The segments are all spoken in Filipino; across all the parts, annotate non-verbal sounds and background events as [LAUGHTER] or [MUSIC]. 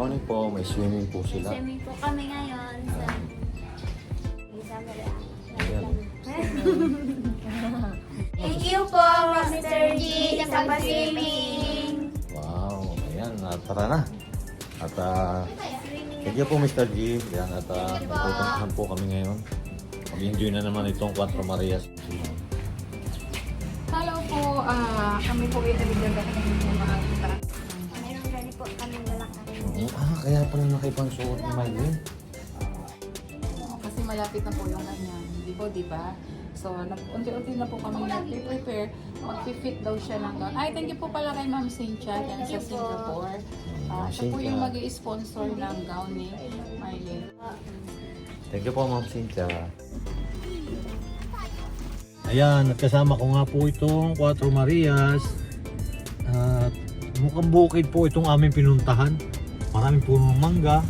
morning po. May swimming po sila. Swimming po kami ngayon sa Isama Ayan. [LAUGHS] Thank you po, Mr. G, sa pa-swimming. Wow. Ayan. ah, tara na. At ah, thank you po Mr. G. Yan at uh, pupuntahan po kami ngayon. Mag-enjoy na naman itong Cuatro Marias. Hello po, ah kami po ay nabigyan ng mga kita. Mayroon gani po kami. Ah, kaya pala nakipagsuot ni Mylene. Kasi malapit na po yung kanyang, di po, di ba? So, nag- unti-unti na po kami nag-prepare. Mag-fit daw siya ng gown. Ay, thank you po pala kay Ma'am Cynthia yan sa Singapore. Ah, siya po yung mag sponsor ng gown ni Marlene. Thank you po, Ma'am Cynthia. Ayan, at kasama ko nga po itong Cuatro Marias. At mukhang bukid po itong aming pinuntahan. Maraming punong mangga.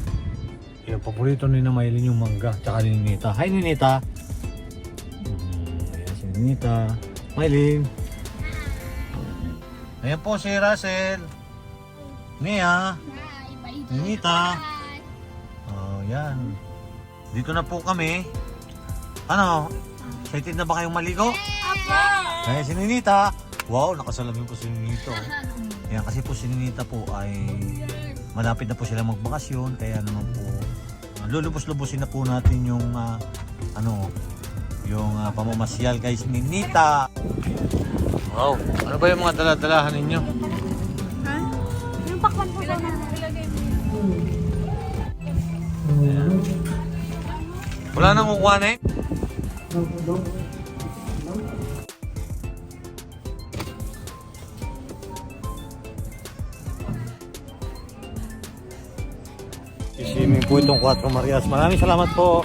Yung paborito ni na Maylin yung mangga. Tsaka ni Ninita. Hi Ninita! Hmm, ayan si Ninita. Maylin. Ayan po si Russell. Nia. Ninita. Oh, yan. Dito na po kami. Ano? Excited na ba kayong maligo? Apo! Ay, si Ninita. Wow, nakasalamin po si Ninita. oh. Yan, kasi po si Ninita po ay malapit na po sila magbakasyon. Kaya naman po, uh, lulubos-lubusin na po natin yung ah, ano, yung ah, pamamasyal kay si Ninita. Wow, ano ba yung mga daladalahan ninyo? Yung pakwan po na Wala nang kukuhanin? Swimming po itong 4 Marias. Maraming salamat po.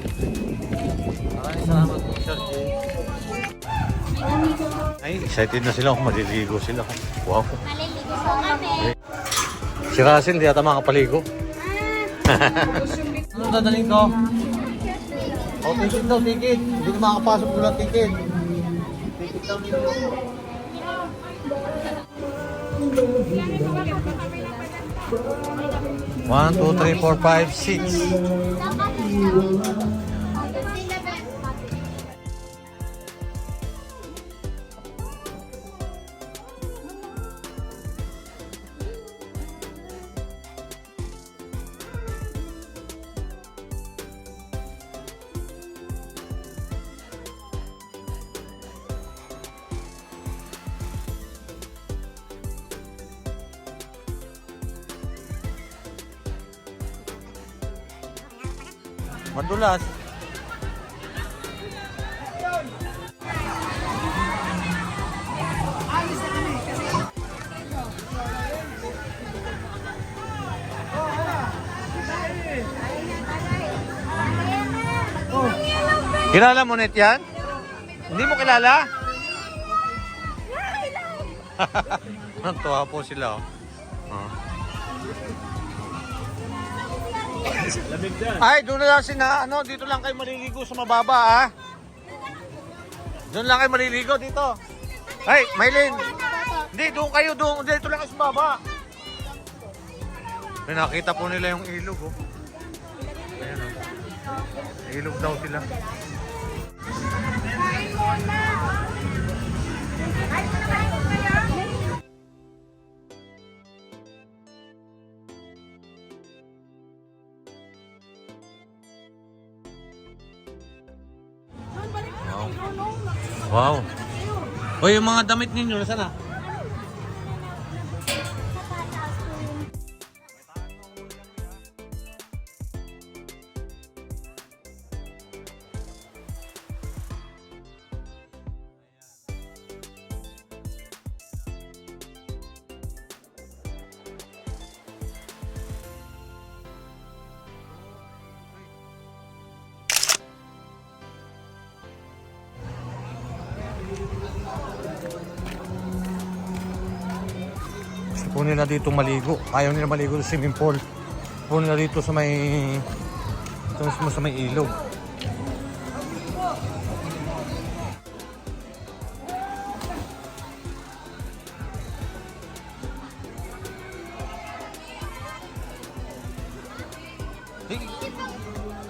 Maraming salamat po, Sir J. Ay, excited na sila kung maliligo sila. Wow. Maliligo po kami. Si Russell, di ata makapaligo. ano dadalhin ko? O, oh, ticket daw, ticket. Hindi na makapasok doon ang ticket. Ticket daw nito. One, two, three, four, five, six. Madulas. Kilala mo net yan? Hindi mo kilala? [LAUGHS] Natuwa po sila. Oh. Oh. Ay, doon na lang sina, ano, dito lang kayo maliligo sa mababa, ah. Doon lang kayo maliligo dito. Ay, Maylin. Hindi, doon kayo, doon, dito lang kayo sa baba. May nakita po nila yung ilog, oh. Ayan, oh. Ilog daw sila. Wow. O yung mga damit ninyo, nasa na? Po nila dito maligo. Ayaw nila maligo sa swimming pool. Po nila dito sa may... Ito mismo sa may ilog.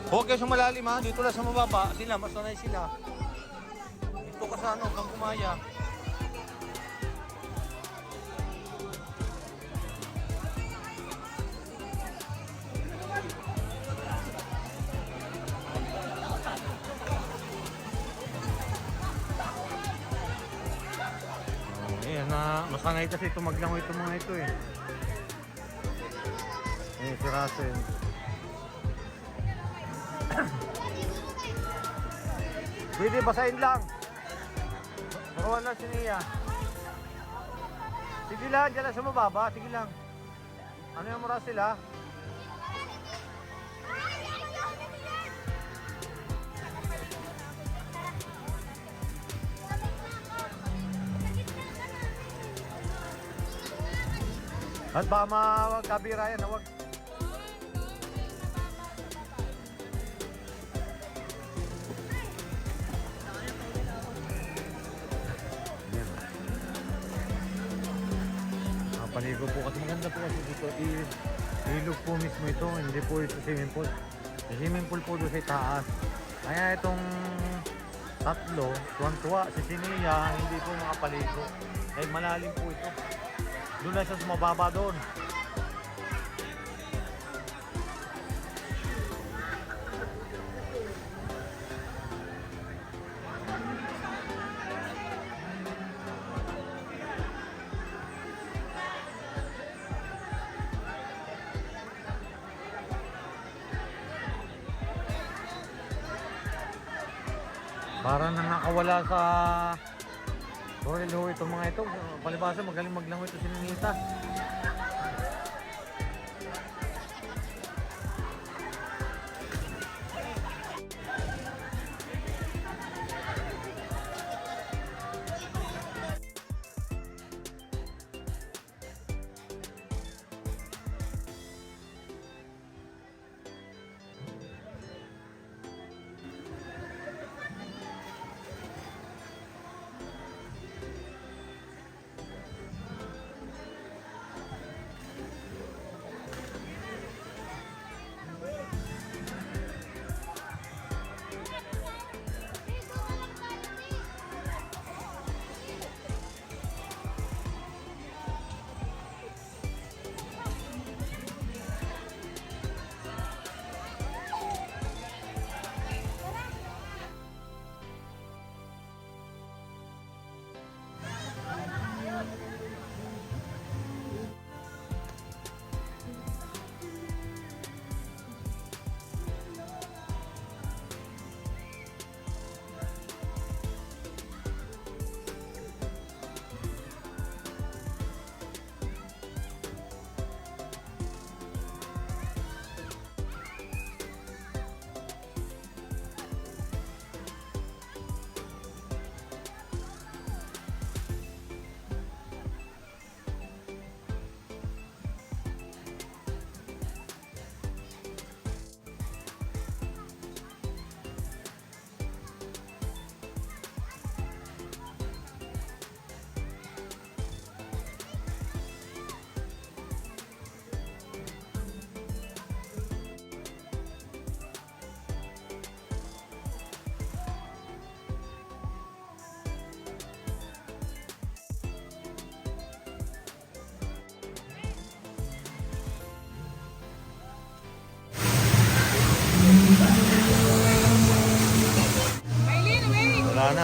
Huwag kayo malalim ha. Dito lang sa mababa. Sila, mas sanay sila. Dito ka sa ano, kang kumaya. Na, masanay kasi tumaglangoy itong mga ito eh. Eh, si Russell. Pwede basahin lang. Bakawan lang si Nia. Sige lang, dyan lang sa mababa. Sige lang. Ano yung Russell ha? At baka magkabira yan, huwag. Yan. Napaligo po kasi maganda po kasi dito. Ilog po mismo ito, hindi po ito swimming pool. Yung swimming pool po doon sa taas. Kaya itong tatlo, tuwan-tuwa, si Sinia, hindi po makapaligo. Dahil malalim po ito. Doon na siya sa mababa doon. Para na nakawala sa Royal Ho itong mga ito. Palibasa magaling maglangoy ito si Ninita.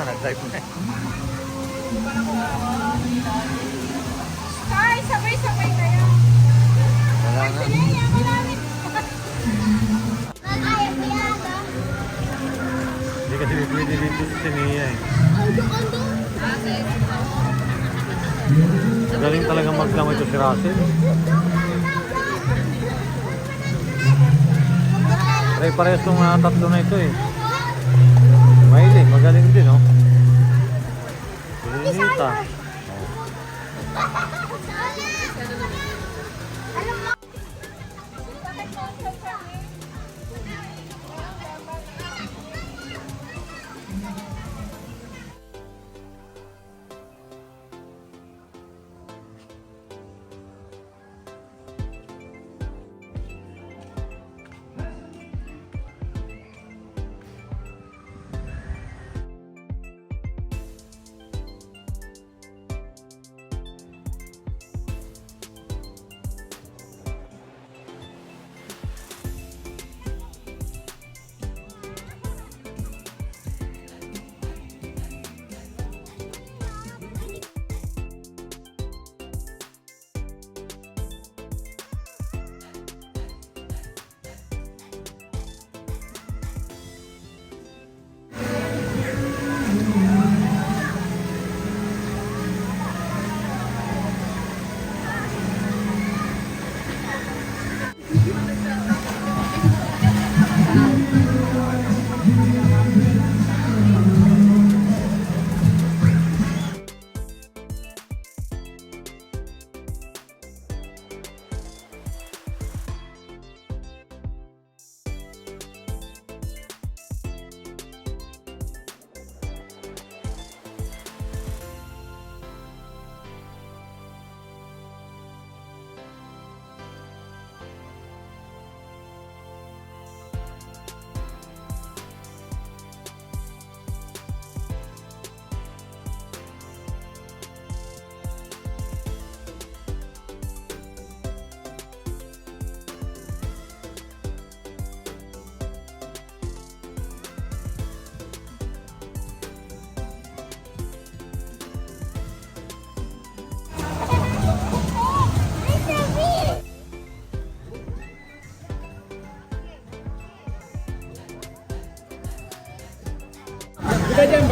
Na, nag-type na. Ay, sabay-sabay kayo. Wala na. Ay. Hindi kasi pwede dito si Nia eh. Galing talaga maglangoy ito si Russell. Pare-parehas itong uh, tatlo na ito eh. Mahilig, magaling din oh. Sininita. Kita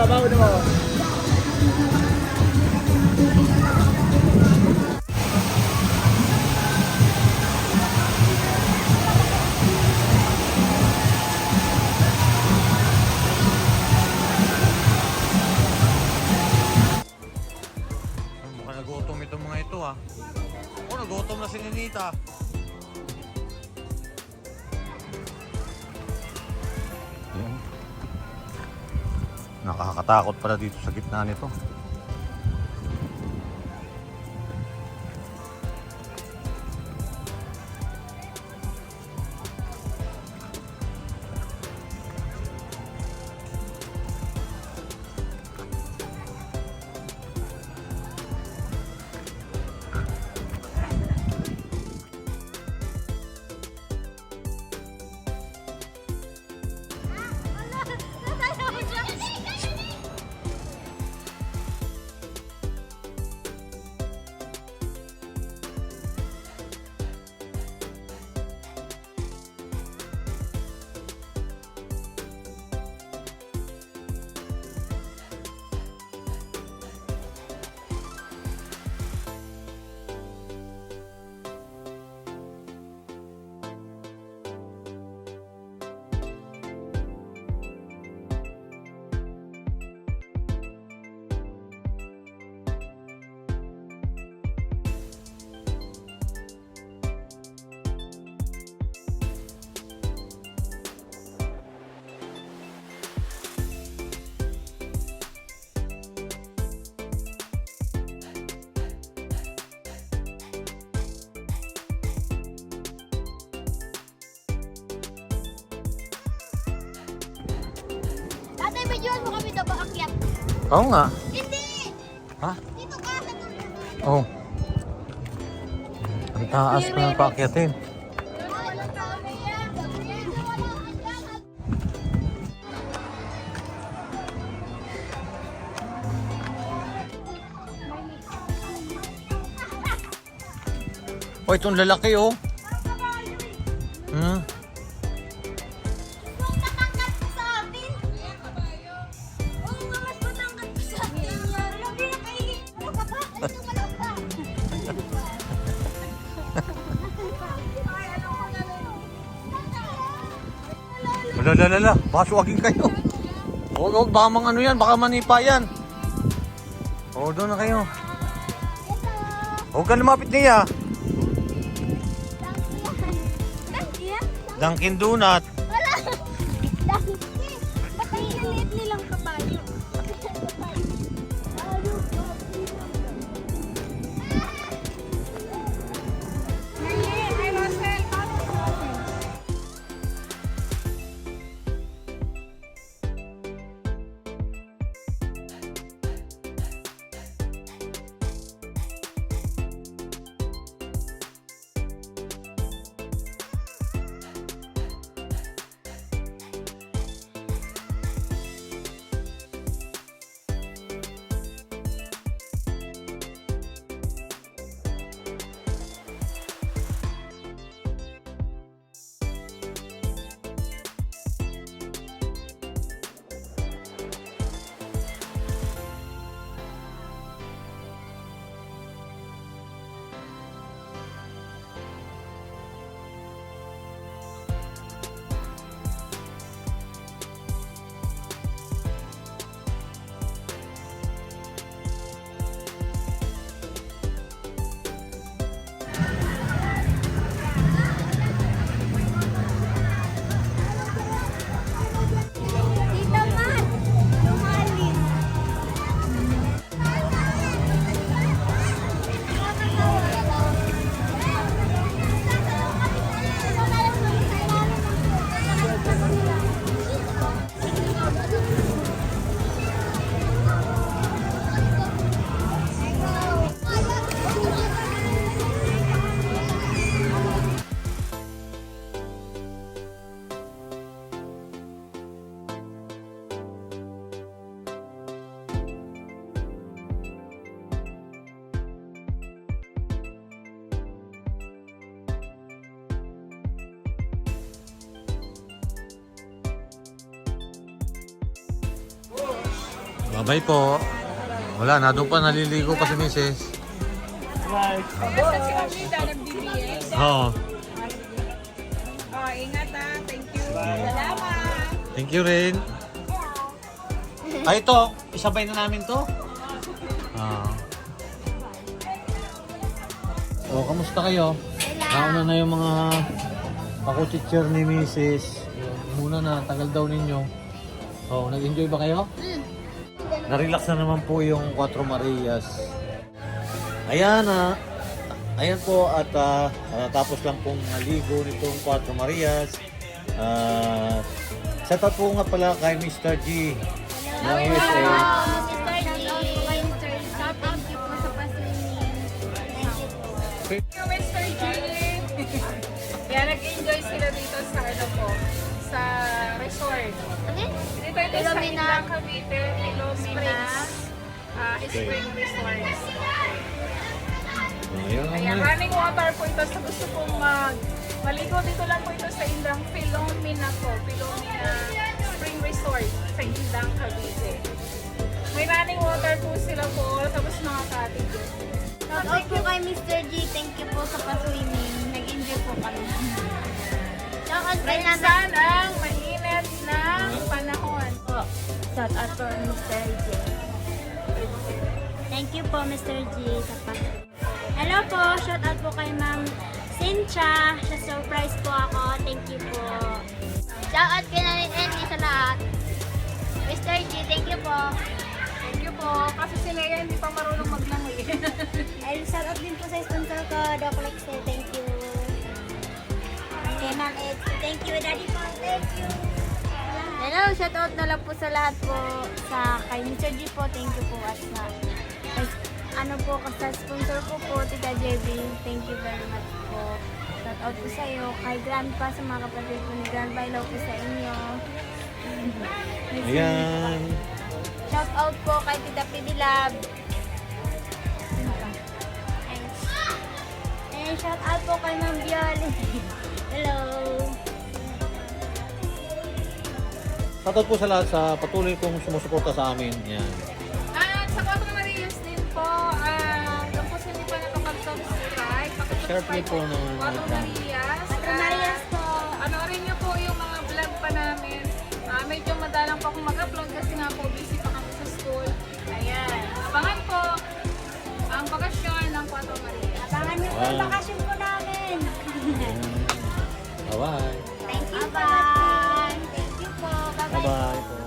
dyan, Nakakatakot pala dito sa gitna nito. Medyoan mo kami daw ba akyat? Oo nga. Hindi! Ha? Dito ka sa Oo. Oh. Ang taas pa ng paakyatin. Oh, itong lalaki oh. Suwagin kayo. Huwag, huwag. Baka mga ano yan. Baka manipa yan. Oo, doon na kayo. Huwag ka lumapit niya. Dunkin Donut. Bye po. Wala na, doon pa naliligo pa si Mrs. Basta si Amita nag-BBS. Oo. Oh, ingat ha. Thank you. Salamat. Thank you rin. Ay, ito. Isabay na namin to. Ah. O, kamusta kayo? Nauna na yung mga pakuchitcher ni Mrs. Muna na, tagal daw ninyo. Oh, nag-enjoy ba kayo? Na-relax na naman po yung Cuatro Marias. Ayan na. ayan po at ah, natapos lang pong maligo nitong Cuatro Marias. Ah, shout out po nga pala kay Mr. G ng USA. Thank you po sa paswimming. Thank you po. Thank you, Mr. G. [LAUGHS] Kaya nag-enjoy sila dito sa ano po, sa? Dito ito sa. Indang Cavite, Filomena ah, Spring Resorts. Ayun Ayan, na. running water po ito sa gusto kong mag maligo dito lang po ito sa Indang Filomena po. Filomena Spring Resort sa Indang Cavite. May running water po sila po, tapos mga cottage. Shoutout po kay Mr. G. Thank you po sa paswimming. Nag-enjoy po kami. Shoutout kay Nana. Minsan ang mainit na panahon. Po. Shoutout po Mr. G. Thank you po Mr. G sa pag Hello po, shoutout po kay Ma'am Cynthia. Sa surprise po ako. Thank you po. Shoutout kay Nanay Annie sa lahat. Mr. G, thank you po. Thank you po. Kasi si Lea hindi pa marunong maglangoy. [LAUGHS] And shoutout din po sa sponsor ko, Doc. Thank you. Kay Ma'am Ed. Thank you, Daddy po. Thank you. Hello, shoutout na lang po sa lahat po. Sa kay Mr. G po, thank you po. At sa ano po, sa sponsor ko po, Tita JB. Thank you very much po. Shoutout po sa iyo. Kay Grandpa, sa mga kapatid ko ni Grandpa, hello po sa inyo. Ayan. Shoutout po kay Tita Pidilab. And, and shout out po kay Ma'am Bioli. [LAUGHS] Hello. Shoutout po sa lahat sa patuloy kong sumusuporta sa amin. Yan. At sa Cotton Marius din po, ah, kung po sino pa nakapag-subscribe, Share po pakisubscribe po ng- Cotton Marias. Cotton Marias po. Panoorin niyo po yung mga vlog pa namin. Ah, medyo madalang po akong mag-upload kasi nga po busy pa kami sa school. Ayan. Abangan po ang bakasyon ng Cotton Marias. Abangan niyo po yung Wow. bakasyon po namin. Bye-bye. Thank you po. Bye.